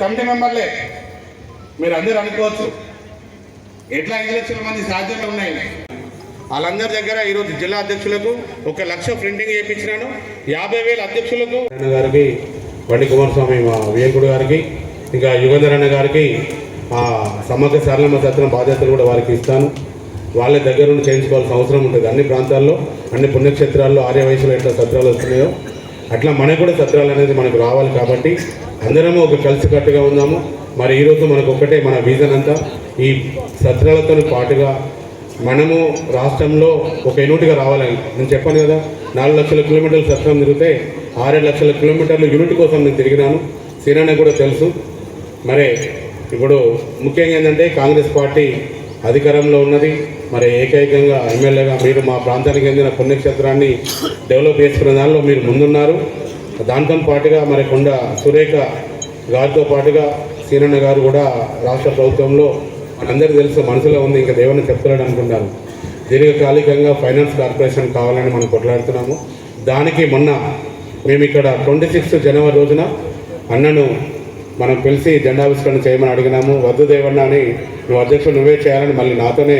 Committee మెంబర్లే. మీరు అందరూ అనుకోవచ్చు. ఎట్లా ఐదు లక్షల మంది సాధ్యతలు ఉన్నాయి? వాళ్ళందరి దగ్గర ఈరోజు జిల్లా అధ్యక్షులకు ఒక లక్ష ప్రింటింగ్ చేయించినాను. యాభై వేల అధ్యక్షులకు. గారికి బండి కుమారస్వామి మా వియంకుడు గారికి ఇంకా యుగంధర్ అన్న గారికి ఆ సమగ్ర సరళమ్మ సత్రం బాధ్యతలు కూడా వారికి ఇస్తాను. వాళ్ళ దగ్గర నుండి చేయించుకోవాల్సిన అవసరం ఉంటుంది. అన్ని ప్రాంతాల్లో అన్ని పుణ్యక్షేత్రాల్లో ఆర్య వయసులో ఎట్లా సత్రాలు వస్తున్నాయో అట్లా మనకు కూడా సత్రాలు అనేది మనకు రావాలి కాబట్టి అందరము ఒక కలిసికట్టుగా ఉందాము. మరి ఈరోజు మనకు ఒక్కటే మన విజన్ అంతా. ఈ సత్రాలతో పాటుగా మనము రాష్ట్రంలో ఒక యూనిట్గా రావాలని. నేను చెప్పాను కదా నాలుగు లక్షల కిలోమీటర్లు సత్రం తిరిగితే ఆరేడు లక్షల కిలోమీటర్లు యూనిట్ కోసం నేను తిరిగినాను. సీనాన్న కూడా తెలుసు. మరి ఇప్పుడు ముఖ్యంగా ఏంటంటే కాంగ్రెస్ పార్టీ అధికారంలో ఉన్నది. మరి ఏకైకంగా ఎమ్మెల్యేగా మీరు మా ప్రాంతానికి చెందిన పుణ్యక్షేత్రాన్ని డెవలప్ చేసుకునే దానిలో మీరు ముందున్నారు. దాంతో పాటుగా మరి కొండ సురేఖ గారితో పాటుగా సీనన్న గారు కూడా రాష్ట్ర ప్రభుత్వంలో మనందరికీ తెలుసు మనసులో ఉంది ఇంకా దేవుని చెప్తున్నాడు అనుకుంటాను దీర్ఘకాలికంగా ఫైనాన్స్ కార్పొరేషన్ కావాలని మనం కొట్లాడుతున్నాము. దానికి మొన్న మేము ఇక్కడ ట్వంటీ సిక్స్త్ జనవరి రోజున అన్నను మనం పిలిచి జెండావిష్కరణ చేయమని అడిగినాము. వద్దు దేవన్న అని నువ్వు అధ్యక్షుడు నువ్వే చేయాలని మళ్ళీ నాతోనే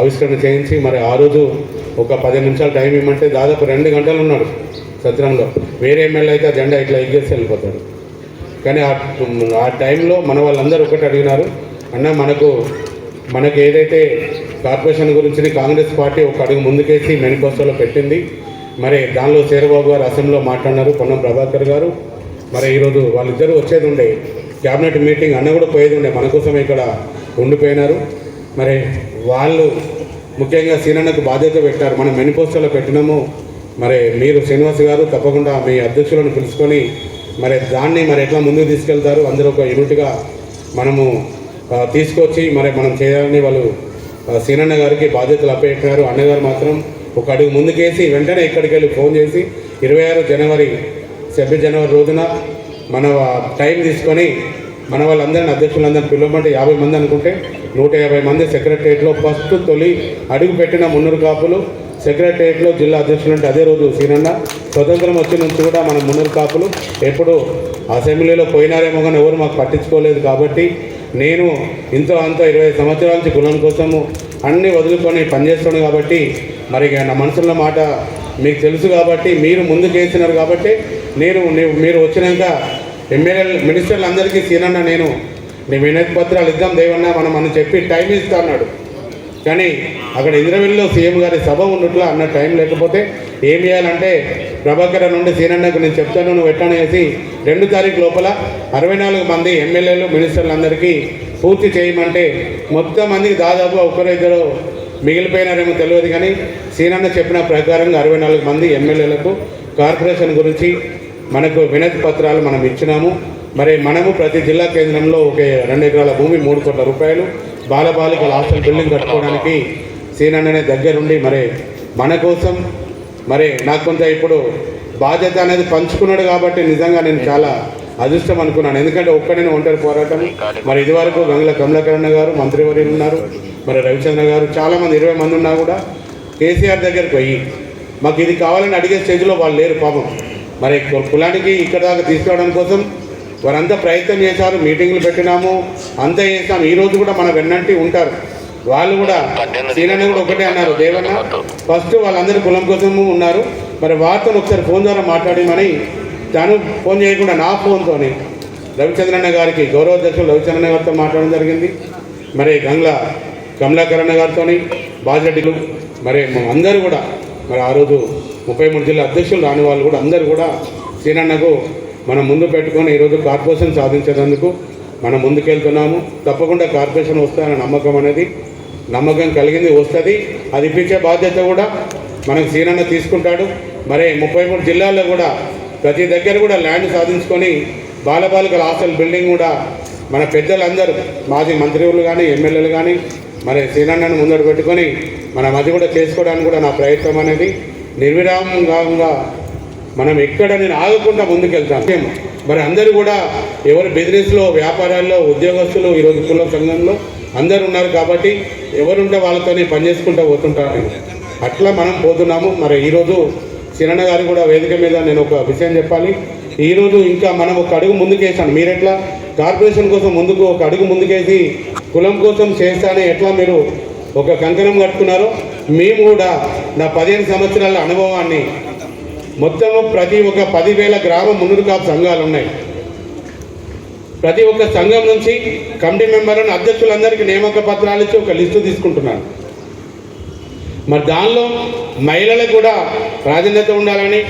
ఆవిష్కరణ చేయించి మరి ఆ రోజు ఒక పది నిమిషాలు టైం ఇవ్వమంటే దాదాపు రెండు గంటలు ఉన్నాడు. సత్రంలో. వేరే ఎమ్మెల్యే అయితే జెండా ఇట్లా ఎగ్గేసి వెళ్ళిపోతాడు. కానీ ఆ ఆ టైంలో మన వాళ్ళందరూ ఒకటి అడిగినారు అన్న మనకు మనకు ఏదైతే కార్పొరేషన్ గురించి కాంగ్రెస్ పార్టీ ఒక అడుగు ముందుకేసి మేనిఫెస్టోలో పెట్టింది మరి దానిలో శేరబాబు గారు అసెంబ్లీలో మాట్లాడినారు పొన్నం ప్రభాకర్ గారు. మరి ఈరోజు వాళ్ళిద్దరూ వచ్చేది ఉండే క్యాబినెట్ మీటింగ్ అన్న కూడా పోయేది ఉండే మన కోసం ఇక్కడ ఉండిపోయినారు. మరి వాళ్ళు ముఖ్యంగా సీనన్నకు బాధ్యత పెట్టారు మనం మేనిఫెస్టోలో పెట్టినాము మరి మీరు శ్రీనివాస్ గారు తప్పకుండా మీ అధ్యక్షులను పిలుచుకొని మరి దాన్ని మరి ఎట్లా ముందుకు తీసుకెళ్తారు? అందరూ ఒక యూనిట్గా మనము తీసుకొచ్చి మరి మనం చేయాలని వాళ్ళు సీనన్న గారికి బాధ్యతలు అప్పచెప్పారు. అన్నగారు మాత్రం ఒక అడుగు ముందుకేసి వెంటనే ఇక్కడికి వెళ్ళి ఫోన్ చేసి ఇరవై ఆరు జనవరి సెవెంటీ జనవరి రోజున మన టైం తీసుకొని మన వాళ్ళందరిని అధ్యక్షులందరిని పిలవమంటే యాభై మంది అనుకుంటే నూట యాభై మంది సెక్రటరియట్లో ఫస్ట్ తొలి అడుగు పెట్టిన మున్నూరు కాపులు సెక్రటరియట్లో జిల్లా అధ్యక్షులు అంటే అదే రోజు సీనన్న స్వతంత్రం వచ్చిన నుంచి కూడా మన మున్నూరు కాపులు. ఎప్పుడు అసెంబ్లీలో పోయినారేమో కానీ ఎవరు మాకు పట్టించుకోలేదు కాబట్టి నేను ఇంతో అంత ఇరవై సంవత్సరాల నుంచి కులం కోసము అన్నీ వదులుకొని పనిచేస్తున్నాను కాబట్టి మరి నా మనసులో మాట మీకు తెలుసు కాబట్టి మీరు ముందు చేసినారు కాబట్టి నేను మీరు వచ్చినాక ఎమ్మెల్యే మినిస్టర్లందరికీ సీనన్న నేను నీ వినతి పత్రాలు ఇద్దాం దేవన్న మనం అని చెప్పి టైం ఇస్తా అన్నాడు. కానీ అక్కడ ఇంద్రవెల్లిలో సీఎం గారి సభ ఉన్నట్లు అన్న టైం లేకపోతే ఏం చేయాలంటే ప్రభాకర్ నుండి సీనన్నకు నేను చెప్తాను నువ్వు ఎట్లా వేసి రెండు తారీఖు లోపల అరవై నాలుగు మంది ఎమ్మెల్యేలు మినిస్టర్లు అందరికీ పూర్తి చేయమంటే మొత్తం మందికి దాదాపు ఒకరు ఇద్దరు మిగిలిపోయినారేమో తెలియదు కానీ సీనన్న చెప్పిన ప్రకారంగా అరవై నాలుగు మంది ఎమ్మెల్యేలకు కార్పొరేషన్ గురించి మనకు వినతి పత్రాలు మనం ఇచ్చినాము. మరి మనము ప్రతి జిల్లా కేంద్రంలో ఒక రెండు ఎకరాల భూమి మూడు కోట్ల రూపాయలు బాలబాలికల హాస్టల్ బిల్డింగ్ కట్టుకోవడానికి సీనన్ననే దగ్గరుండి మరి మన కోసం మరి నాకు కొంత ఇప్పుడు బాధ్యత అనేది పంచుకున్నాడు కాబట్టి నిజంగా నేను చాలా అదృష్టం అనుకున్నాను. ఎందుకంటే ఒక్కడిని ఒంటరి పోరాటం. మరి ఇదివరకు గంగుల కమలాకరణ గారు మంత్రివర్యులు ఉన్నారు. మరి రవిచంద్ర గారు చాలామంది ఇరవై మంది ఉన్నా కూడా కేసీఆర్ దగ్గరికి పోయి మాకు ఇది కావాలని అడిగే స్టేజ్లో వాళ్ళు లేరు పాపం. మరి కులానికి ఇక్కడ దాకా తీసుకురావడం కోసం వారంతా ప్రయత్నం చేశారు మీటింగ్లు పెట్టినాము. అంతా చేస్తాం. ఈ రోజు కూడా మన వెన్నంటి ఉంటారు. వాళ్ళు కూడా సీనియర్ కూడా ఒకటే అన్నారు దేవన్న ఫస్ట్ వాళ్ళందరూ కులం కోసము ఉన్నారు. మరి వార్తను ఒకసారి ఫోన్ ద్వారా మాట్లాడమని తను ఫోన్ చేయకుండా నా ఫోన్తోని రవిచంద్రన్న గారికి గౌరవ అధ్యక్షులు రవిచంద్రన్న గారితో మాట్లాడడం జరిగింది. మరి గంగ్లా కమలాకరణ గారితో బాజరెడ్డిలు మరి అందరూ కూడా మరి ఆ రోజు ముప్పై మూడు జిల్లా అధ్యక్షులు రాని వాళ్ళు కూడా అందరూ కూడా సీనన్నకు మనం ముందు పెట్టుకొని ఈరోజు కార్పొరేషన్ సాధించేందుకు మనం ముందుకెళ్తున్నాము. తప్పకుండా కార్పొరేషన్ వస్తాయన్న నమ్మకం అనేది నమ్మకం కలిగింది వస్తుంది. అది ఇప్పించే బాధ్యత కూడా మనకు సీనన్న తీసుకుంటాడు. మరి ముప్పై మూడు జిల్లాల్లో కూడా ప్రతి దగ్గర కూడా ల్యాండ్ సాధించుకొని బాలబాలికల హాస్టల్ బిల్డింగ్ కూడా మన పెద్దలందరూ మాజీ మంత్రులు కానీ ఎమ్మెల్యేలు కానీ మరి సీనన్నను ముందడు పెట్టుకొని మనం అది కూడా చేసుకోవడానికి కూడా నా ప్రయత్నం అనేది నిర్విరామంగా మనం ఎక్కడ నేను ఆగకుండా ముందుకెళ్తాను సేమ్. మరి అందరూ కూడా ఎవరు బిజినెస్లో వ్యాపారాల్లో ఉద్యోగస్తులు ఈరోజు కుల సంఘంలో అందరు ఉన్నారు కాబట్టి ఎవరుంటే వాళ్ళతోనే పని చేసుకుంటూ పోతుంటారు. అట్లా మనం పోతున్నాము. మరి ఈరోజు సిరణ గారు కూడా వేదిక మీద నేను ఒక విషయం చెప్పాలి. ఈరోజు ఇంకా మనం ఒక అడుగు ముందుకేసాను మీరెట్లా? కార్పొరేషన్ కోసం ముందుకు ఒక అడుగు ముందుకేసి కులం కోసం చేస్తానే ఎట్లా మీరు ఒక కంకణం కట్టుకున్నారో మేము కూడా నా పదిహేను సంవత్సరాల అనుభవాన్ని మొత్తం ప్రతి ఒక్క పదివేల గ్రామ మున్నూరు కాపు సంఘాలు ఉన్నాయి. ప్రతి ఒక్క సంఘం నుంచి కమిటీ మెంబర్లను అధ్యక్షులందరికీ నియామక పత్రాలు ఇచ్చి ఒక లిస్టు తీసుకుంటున్నాను. మరి దానిలో మహిళలకు కూడా ప్రాధాన్యత ఉండాలని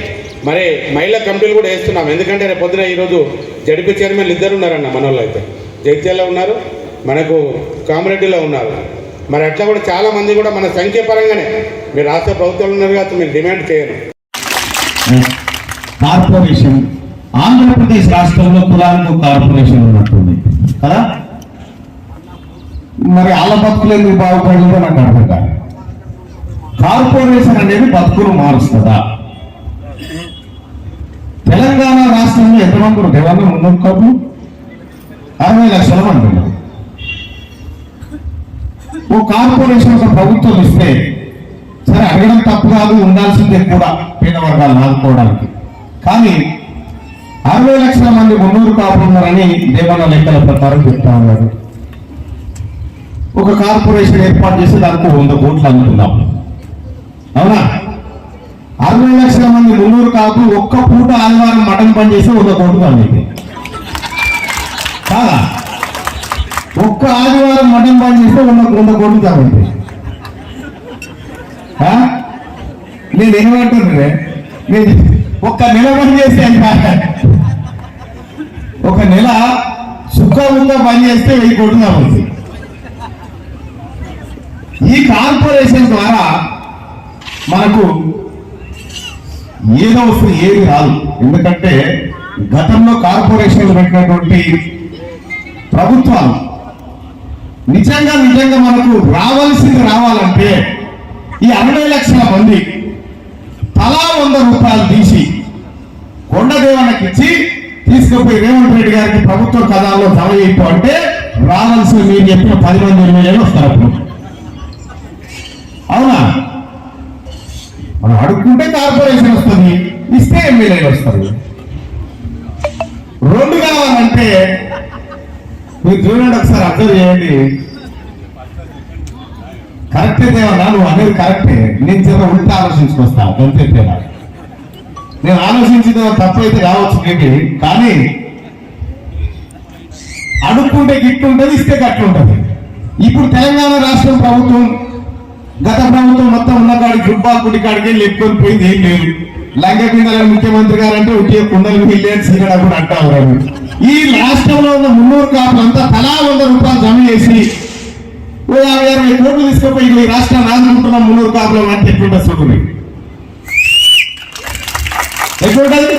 మరి మహిళా కమిటీలు కూడా వేస్తున్నాం. ఎందుకంటే రేపు పొద్దున ఈరోజు జడిపి చైర్మన్లు ఇద్దరు ఉన్నారన్న మన వాళ్ళు అయితే. జగిత్యాలలో ఉన్నారు మనకు కామరెడ్డిలో ఉన్నారు. మరి అట్లా కూడా చాలా మంది కూడా మన సంఖ్య పరంగానే మీరు రాష్ట్ర ప్రభుత్వంలో ఉన్నారు కాబట్టి మీరు డిమాండ్ చేయరు. కార్పొరేషన్ ఆంధ్రప్రదేశ్ రాష్ట్రంలో కులాలకు కార్పొరేషన్ ఉన్నట్టుంది. కదా? మరి వాళ్ళ బతుకులు ఎందుకు బాగుపడిందో నాకు అర్థం కాదు. కార్పొరేషన్ అనేది బతుకులు మారుస్తుందా? తెలంగాణ రాష్ట్రంలో ఎంతమంది ఉన్నారు? ఎవరన్నా ముందు కాపు? అరవై లక్షల మంది ఉన్నారు. ఓ కార్పొరేషన్ ఒక ప్రభుత్వం ఇస్తే అంటే అడగడం తప్పు కాదు ఉండాల్సిందే కూడా. పేద వర్గాలను ఆదుకోవడానికి కానీ అరవై లక్షల మంది మున్నూరు కాపులు ఉన్నారని దేవాల లెక్కల ప్రకారం చెప్తా ఉన్నారు. ఒక కార్పొరేషన్ ఏర్పాటు చేసి దానికి వంద కోట్లు అనుకుందాం అవునా? అరవై లక్షల మంది మున్నూరు కాపు ఒక్క పూట ఆదివారం మటన్ పని చేసి వంద కోట్లు పండింది కాదా? ఒక్క ఆదివారం మటన్ పని చేస్తే వంద వంద కోట్లు తగ్గింది నేను ఏమంటున్నానే నేను ఒక్క నెల పని చేస్తే ఎంత? ఒక నెల సుఖంగా పని చేస్తే వెయ్యి కోట్లు అవుతుంది. ఈ కార్పొరేషన్ ద్వారా మనకు ఏదో వస్తుంది ఏది రాదు. ఎందుకంటే గతంలో కార్పొరేషన్లు పెట్టినటువంటి ప్రభుత్వాలు నిజంగా నిజంగా మనకు రావాల్సింది రావాలంటే ఈ అరవై లక్షల మంది తలా వంద రూపాయలు తీసి కొండదేవనకి ఇచ్చి తీసుకుపోయి రేవంత్ రెడ్డి గారికి ప్రభుత్వ కథాల్లో జమ చేయటం అంటే రావాల్సిన మీరు చెప్పిన పది మంది ఎమ్మెల్యేలు వస్తారు అవునా? మనం అడుక్కుంటే కార్పొరేషన్ వస్తుంది ఇస్తే ఎమ్మెల్యేలు వస్తారు. రెండు కావాలంటే మీరు చూడండి ఒకసారి అబ్జర్వ్ చేయండి. కరెక్టే దేవన్నా నువ్వు అనేది కరెక్టే. నేను చిన్న ఉల్టా ఆలోచించుకొస్తా అంతే తేడా నేను ఆలోచించిన తప్పైతే కావచ్చు మేబీ. కానీ అడుక్కుంటే గిట్టు ఉంటుంది ఇస్తే గట్టు ఉంటుంది. ఇప్పుడు తెలంగాణ రాష్ట్రం ప్రభుత్వం గత ప్రభుత్వం మొత్తం ఉన్న కాడికి ఫుట్బాల్ గుడి కాడికి లేపుకొని పోయింది ఏం లేదు. లంక ముఖ్యమంత్రి గారు అంటే ఉట్టిగా కుండలు మిలియన్ సీగడ కూడా అంటా ఈ రాష్ట్రంలో ఉన్న మున్నూరు కాపులంతా తలా వంద రూపాయలు జమ చేసి ఓ యాభై అరవై కోట్లు తీసుకుపోయి ఈ రాష్ట్రాన్ని ఆదుకుంటున్నాం మున్నూరు కాపులు అంటే ఎట్లుంటుంది చూడండి ఎట్లుంటది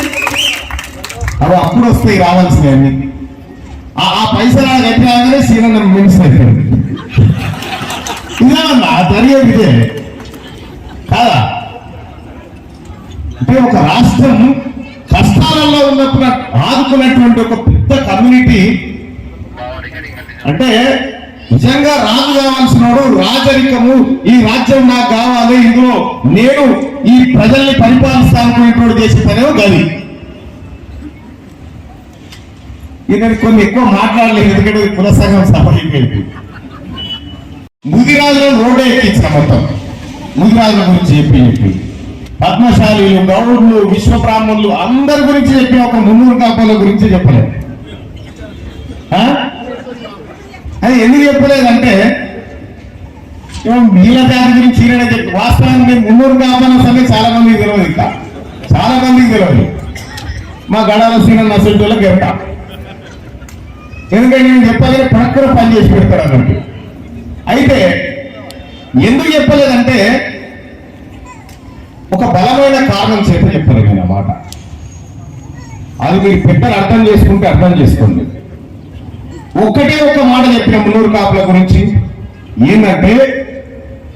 అవి అప్పుడు వస్తాయి రావాల్సినవి ఆ ఆ పైసలు ఆడ కట్టినాగానే శ్రీరంగం మినిస్టర్ అయిపోయింది ఇదేనన్నా జరిగేది ఇదే కాదా? అంటే ఒక రాష్ట్రం కష్టాలలో ఉన్నప్పుడు ఆదుకున్నటువంటి ఒక పెద్ద కమ్యూనిటీ అంటే నిజంగా రాజు కావాల్సిన వాడు రాజరికము. ఈ రాజ్యం నాకు కావాలి ఇందులో నేను ఈ ప్రజల్ని పరిపాలిస్తానుకునేటువంటి చేసే పనేమో గది. ఇది కొన్ని ఎక్కువ మాట్లాడలేదు ఎందుకంటే ఇది కుల సంఘం ముదిరాజులను రోడ్డు ఎక్కించిన మొత్తం. ముదిరాజుల గురించి చెప్పి చెప్పి. పద్మశాలీలు గౌడులు విశ్వబ్రాహ్మణులు అందరి గురించి చెప్పి ఒక మున్నూరు కాపాల గురించి చెప్పలేదు ఆ? అది ఎందుకు చెప్పలేదంటే నీళ్ళ జాతి గురించి ఈయన చెప్పి వాస్తవానికి మేము మున్నూరు కాపాల సంగతి చాలా మందికి తెలియదు ఇంకా. చాలా మందికి తెలియదు. మా గడాల సీన అసలు చెప్తా ఎందుకంటే నేను చెప్పాలంటే ప్రక్కన పని చేసి పెడతాడు అన్నట్టు. అయితే ఎందుకు చెప్పలేదంటే ఒక బలమైన కారణం చేత చెప్పాను నేను మాట అది మీరు పెద్దలు అర్థం చేసుకుంటే అర్థం చేసుకోండి. ఒక్కటే ఒక మాట చెప్పిన మున్నూరు కాపుల గురించి. ఏంటంటే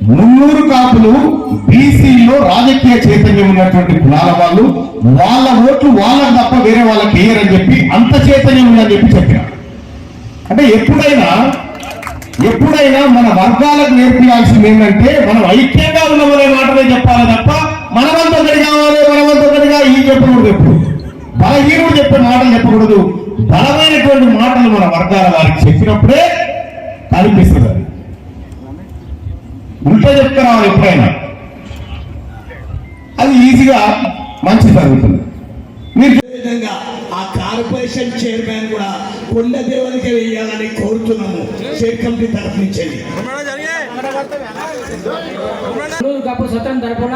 మున్నూరు కాపులు బీసీలో రాజకీయ చైతన్యం ఉన్నటువంటి కులాల వాళ్ళు వాళ్ళ ఓట్లు వాళ్ళకి తప్ప వేరే వాళ్ళకి వేయరని చెప్పి అంత చైతన్యం ఉందని చెప్పి చెప్పిన. అంటే ఎప్పుడైనా ఎప్పుడైనా మన వర్గాలకు నేర్పించాల్సింది ఏంటంటే మనం ఐక్యంగా ఉన్నామనే మాటనే చెప్పాలి తప్ప మనమంత కావాలి మనమంత ఈ చెప్పకూడదు ఎప్పుడు. బలహీనుడు చెప్పే మాటలు చెప్పకూడదు. బలమైనటువంటి మాటలు మన వర్గాల వారికి చెప్పినప్పుడే కనిపిస్తుంది. అది ఉల్టా చెప్తున్నాం ఎప్పుడైనా? అది ఈజీగా మంచి జరుగుతుంది. మీరు విధంగా ఆ కార్పొరేషన్ చైర్మన్ కూడా కొండ దేవునికి వేయాలని కోరుతున్నాము. స్టేట్ కమిటీ తరఫు నుంచి. సత్రం తరపున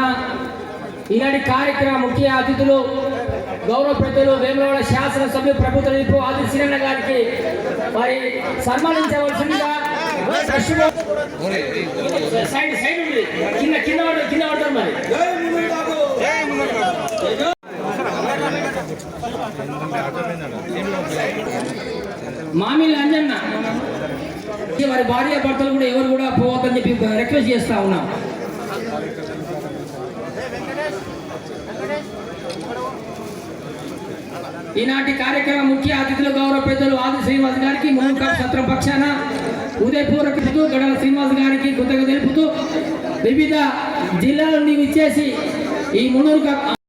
ఈనాటి కార్యక్రమ ముఖ్య అతిథులు గౌరవ పెద్దలు వేములవాడ శాసనసభ్యులు ప్రభుత్వ నిపు ఆది శ్రీరణ గారికి మరి సన్మానించవలసిందిగా సైడ్ సైడ్ ఉంది. కింద కింద పడ కింద పడతారు మరి. మామిళ్ళ అంజన్న. మరి భార్య భర్తలు కూడా ఎవరు కూడా పోవద్దని చెప్పి రిక్వెస్ట్ చేస్తా ఉన్నాం. ఈనాటి కార్యక్రమం ముఖ్య అతిథులు గౌరవ పెద్దలు ఆది శ్రీనివాస్ గారికి మోహన్ సత్రం పక్షాన ఉదయపూర్వక గడల శ్రీనివాస్ గారికి కృతజ్ఞత తెలుపుతూ వివిధ జిల్లాల నుండి విచ్చేసి ఈ మున్నూరు